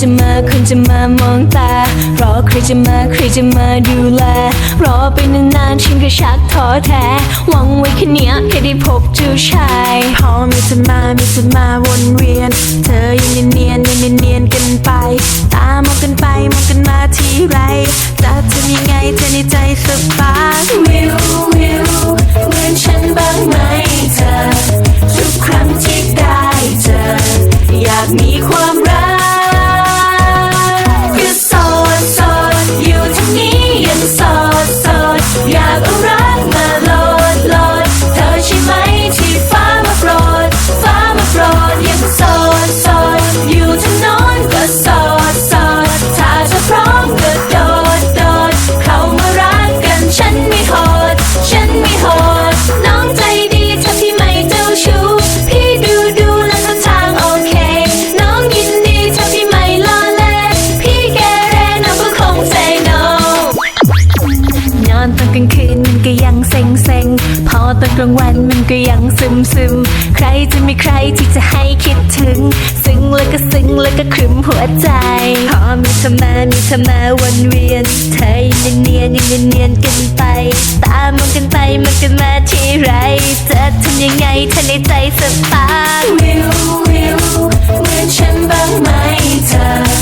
จะมาคุณจะมามองตา รอใครจะมาใครจะมาดูแล รอไปนานๆฉันก็ชักท้อแท้ หวังไว้แค่เนี้ยแค่ได้พบเจ้าชายพอมีจะมามีจะมาวนเวียน เธอยังเนียนยังเนียนกันไป ตามองกันไปมองกันมาทีไรจะทำยังไงเธอในใจสบาย กลางวันมันก็ยังซึมซึม ใครจะมีใครที่จะให้คิดถึง ซึ้งแล้วก็ซึ้งแล้วก็ครึมหัวใจ พอมีเธอมามีเธอมาวนเวียน เธอยังเนียนยังเนียนกันไป ตามมองกันไปมองกันมาที่ไร จะทำยังไงเธอในใจสบายวิววิวเหมือนฉันบ้างไหมเธอ